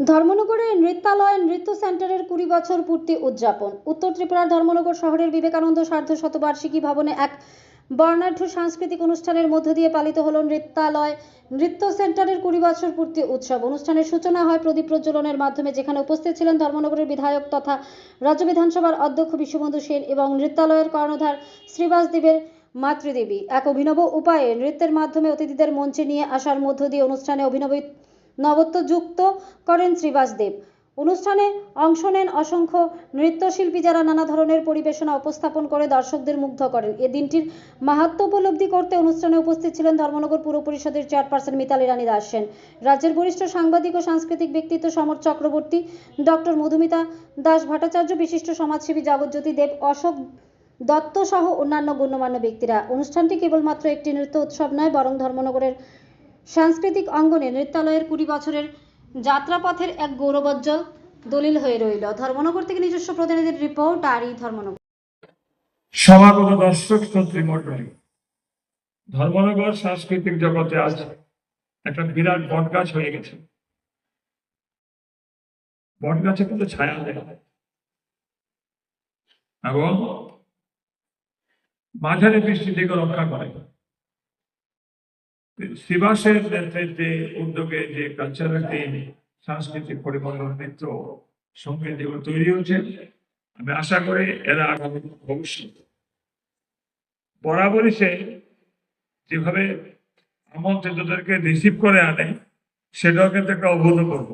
ধর্মনগরের নৃত্যালয় নৃত্য সেন্টারের কুড়ি বছর পূর্তি উদযাপন। উত্তর ত্রিপুরার ধর্মনগর শহরের বিবেকানন্দ সার্ধ শতবার্ষিকী ভবনে এক বর্ণাঢ্য সাংস্কৃতিক অনুষ্ঠানের মধ্য দিয়ে পালিত হলো নৃত্যালয় নৃত্য সেন্টারের কুড়ি বছর পূর্তি উৎসব। অনুষ্ঠানের সূচনা হয় প্রদীপ প্রজ্বলনের মাধ্যমে, যেখানে উপস্থিত ছিলেন ধর্মনগরের বিধায়ক তথা রাজ্য বিধানসভার অধ্যক্ষ বিশ্ববন্ধু সেন এবং নৃত্যালয়ের কর্ণধার শ্রীবাস দেবের মাতৃদেবী। এক অভিনব উপায়ে নৃত্যের মাধ্যমে অতিথিদের মঞ্চে নিয়ে আসার মধ্য দিয়ে অনুষ্ঠানে অভিনব নবত্ব যুক্ত করেন শ্রীবাসদেব অনুষ্ঠানে অংশ নেন অসংখ্য নৃত্যশিল্পী যারা নানা ধরনের পরিবেশনা উপস্থাপন করে দর্শকদের মুগ্ধ করেন। এ দিনটির মাহাত্ম উপলব্ধি করতে অনুষ্ঠানে উপস্থিত ছিলেন ধর্মনগর পুর পরিষদের চেয়ারপারসন মিতালি রানী দাস সেন। রাজ্যের বরিষ্ঠ সাংবাদিক ও সাংস্কৃতিক ব্যক্তিত্ব সমর চক্রবর্তী, ডক্টর মধুমিতা দাস ভট্টাচার্য, বিশিষ্ট সমাজসেবী জগজ্যোতি দেব, অশোক দত্ত সহ অন্যান্য গণ্যমান্য ব্যক্তিরা। অনুষ্ঠানটি কেবলমাত্র একটি নৃত্য উৎসব নয়, বরং ধর্মনগরের সাংস্কৃতিক অঙ্গনে নৃত্যালয়ের কুড়ি বছরের যাত্রাপথের এক গৌরবোজ্জ্বল দলিল হয়ে রইল। ধর্মনগর থেকে নিজস্ব প্রতিনিধির রিপোর্ট আর এই ধর্মনগর। সমাগত দর্শক শ্রোতৃ মণ্ডলী, ধর্মনগর সাংস্কৃতিক জগতে আজ একটা বিরাট বটগাছ হয়ে গেছে। বটগাছে কিন্তু ছায়া দেয় এবং মাঝারি বৃষ্টি থেকে রক্ষা করে। শিবাসের নেতৃত্বে উদ্যোগে যে কালচারাল সাংস্কৃতিক পরিবর্তন নৃত্য সংগীত যেগুলো তৈরি হচ্ছে, আমি আশা করি এরা আগামী ভবিষ্যৎ বরাবরই সে যেভাবে আমন্ত্রিতদেরকে রিসিভ করে আনে, সেটাও কিন্তু একটা অভূতপূর্ব।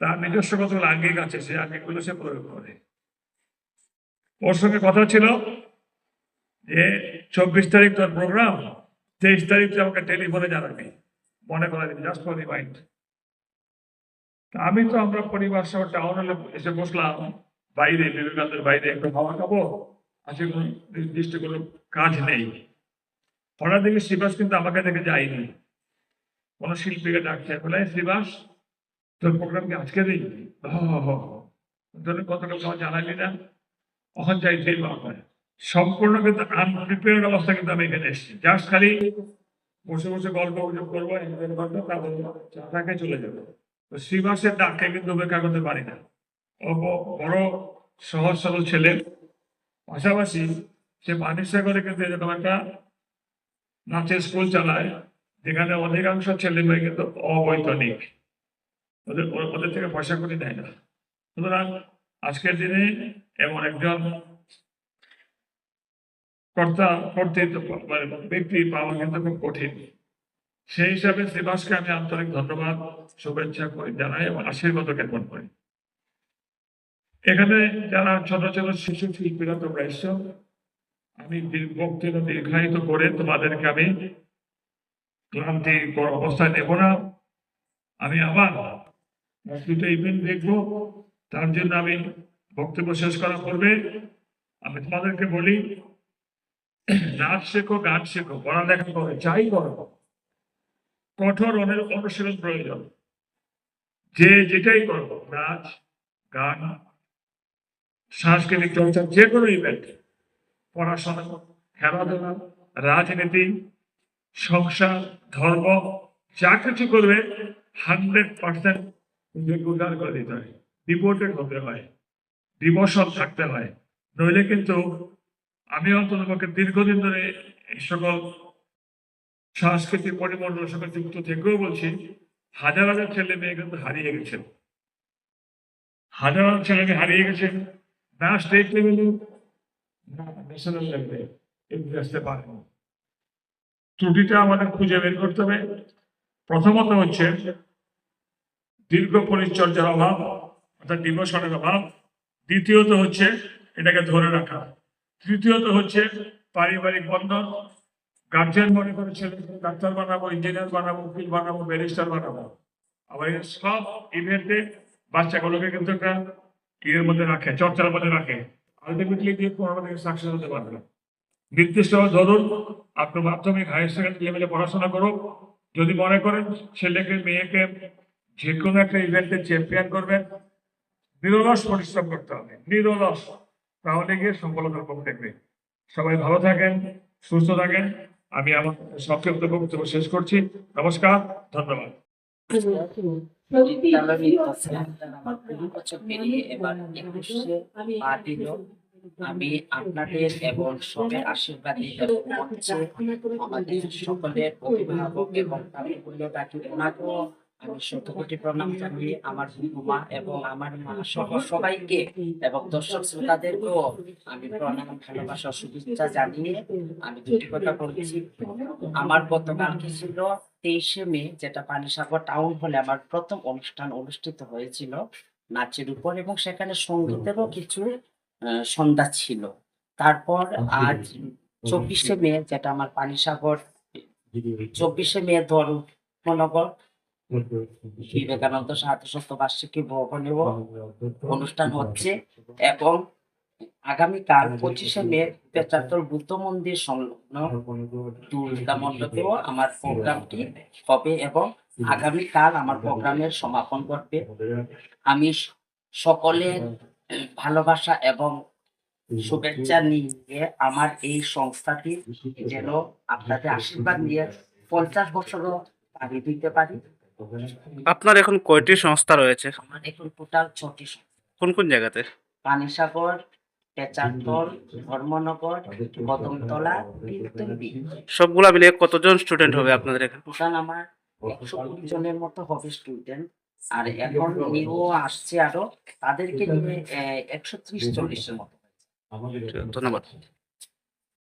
তার নিজস্ব কতগুলো আঙ্গিক আছে সে আঙ্গিকগুলো সে প্রয়োগ করে। ওর সঙ্গে কথা ছিল যে চব্বিশ তারিখ তোর প্রোগ্রাম তেইশ তারিখ আমাকে টেলিফোনে জানাবি, মনে করা দিবি জাস্ট ফর রিমাইন্ড আমি তো আমরা পরিবার সহ টাউন হলে এসে বসলাম, বাইরে, বিবেকানন্দের বাইরে একটু খাওয়া খাব আজকে কোনো নির্দিষ্ট কোনো কাজ নেই। হঠাৎ দেখি শ্রীবাস কিন্তু আমাকে দেখে যায়নি। কোনো শিল্পীকে ডাকছে, বলে, "এই শ্রীবাস, তোর প্রোগ্রাম কি আজকে দিই তোর কতটা জানালি না? তখন চাইছেই বাবা সম্পূর্ণ কিন্তু আনপ্রিপেয়ার্ড অবস্থা কিন্তু আমি এখানে এসেছি। জাস্ট খালি বসে বসে গল্প গুজব করব এক দেড় ঘণ্টা চলে যাব। তো শ্রীবাসের ডাককে কিন্তু উপেক্ষা করতে পারি না। ও বড় সহজ সরল ছেলে। পাশাপাশি সে মানিসা করে কিন্তু এরকম একটা নাচের স্কুল চালায়, যেখানে অধিকাংশ ছেলে মেয়ে কিন্তু অবৈতনিক। ওদের ওদের থেকে পয়সা করে দেয় না। সুতরাং আজকের দিনে এমন একজন কর্তা কর্তৃত্ব মানে ব্যক্তি পাওয়া কিন্তু খুব কঠিন। সেই হিসাবে শ্রীবাসকে আমি আন্তরিক ধন্যবাদ, শুভেচ্ছা করি, জানাই এবং আশীর্বাদ জ্ঞাপন করি। এখানে যারা ছোট ছোট শিশু শিল্পীরা তোমরা এসছো, আমি বক্তৃতা দীর্ঘায়িত করে তোমাদেরকে আমি ক্লান্তি অবস্থায় নেব না। আমি আবার দুটো ইভেন্ট দেখব, তার জন্য আমি বক্তব্য শেষ করা করবে আমি তোমাদেরকে বলি নাচ শেখো, গান শেখো, পড়ালেখা করো, যাই করো। কঠোর অনু- অনুশীলন প্রয়োজন। যে যেটাই করো, নাচ, গান, সাংস্কৃতিক চর্চা, যে কোনো ইভেন্ট পড়াশোনা, খেলাধুলা, রাজনীতি, সংসার, ধর্ম, যা কিছু করবে হান্ড্রেড পার্সেন্ট উদ্ধার করে দিতে হয়। ডিভোটেড হতে হয়। ডিভোশন থাকতে হয়। নইলে কিন্তু আমি অন্তত পক্ষে দীর্ঘদিন ধরে এই সকল সাংস্কৃতিক পরিমণ্ডলের সঙ্গে যুক্ত থেকেও বলছি, হাজার হাজার ছেলে মেয়ে কিন্তু হারিয়ে গেছেন হাজার হাজার ছেলে মেয়ে হারিয়ে গেছেন না স্টেট লেভেলে না ন্যাশনাল লেভেলে এগিয়ে আসতে পারে ত্রুটিটা আমাদের খুঁজে বের করতে হবে। প্রথমত হচ্ছে, দীর্ঘ পরিচর্যার অভাব, অর্থাৎ ডিভোশনের অভাব। দ্বিতীয়ত হচ্ছে, এটাকে ধরে রাখা। তৃতীয়ত হচ্ছে পারিবারিক বন্ধন। গার্জেন মনে করে ছেলেকে ডাক্তার বানাবো, ইঞ্জিনিয়ার বানাবো, উকিল বানাবো, ব্যারিস্টার বানাবো। আবার সব ইভেন্টে বাচ্চাগুলোকে কিন্তু একটা ইয়ের মধ্যে রাখে, চর্চার মধ্যে রাখে। আলটিমেটলি দিয়ে কোনো আমাদের সাকসেস হতে পারবে না। নির্দিষ্ট ধরুন, আপনি মাধ্যমিক হায়ার সেকেন্ডারি লেভেলে পড়াশোনা করুন। যদি মনে করেন ছেলেকে, মেয়েকে যে কোনো একটা ইভেন্টে চ্যাম্পিয়ন করবেন, নিরলস পরিশ্রম করতে হবে, নিরলস। তাহলে গিয়ে সফলতার পথ দেখবে। সবাই ভালো থাকেন সুস্থ থাকেন। আমি আমার সংক্ষিপ্ত বক্তব্য শেষ করছি। নমস্কার ধন্যবাদ। আমি আপনাদের এবং সবের আশীর্বাদে আমাদের সকলের অভিভাবক এবং আমি বললে ওনাকেও আমি শত কোটি প্রণাম জানিয়ে আমার মা এবং আমার মা সহ সবাইকে এবং দর্শক শ্রোতাদেরকেও আমি প্রণাম ভালোবাসা শুভেচ্ছা জানিয়ে আমি দুটি কথা বলছি। আমার গতকালকে ছিল? তেইশে মে যেটা পানিসাগর টাউন হলে আমার প্রথম অনুষ্ঠান অনুষ্ঠিত হয়েছিল নাচের উপর এবং সেখানে সঙ্গীতেরও কিছু সন্ধ্যা ছিল। তারপর আজ চব্বিশে মে যেটা আমার পানিসাগর চব্বিশে মে ধর্মনগর বিবেকানন্দ সার্ধশত বার্ষিকী ভবনেও অনুষ্ঠান হচ্ছে এবং আগামীকাল পঁচিশে মে পেচাতর বুদ্ধ মন্দির সংলগ্ন দুর্গা মণ্ডপেও আমার প্রোগ্রামটি হবে এবং আগামীকাল আমার প্রোগ্রামের সমাপন করবে আমি সকলের ভালোবাসা এবং শুভেচ্ছা নিয়ে আমার এই সংস্থাটি যেন আপনাদের আশীর্বাদ নিয়ে পঞ্চাশ বছরও পাড়ি দিতে পারি। আপনার এখন কয়টি সংস্থা রয়েছে? আমার এখন টোটাল ছটি কোন কোন জায়গাতে? পানিসাগর পেচারতল ধর্মনগর কদমতলা সবগুলা মিলিয়ে কতজন স্টুডেন্ট হবে আপনাদের এখানে? টোটাল আমার একশো কুড়ি জনের মতো হবে স্টুডেন্ট আর এখন নিউ আসছে আরও। তাদেরকে নিয়ে একশো ত্রিশ চল্লিশের মতো ধন্যবাদ।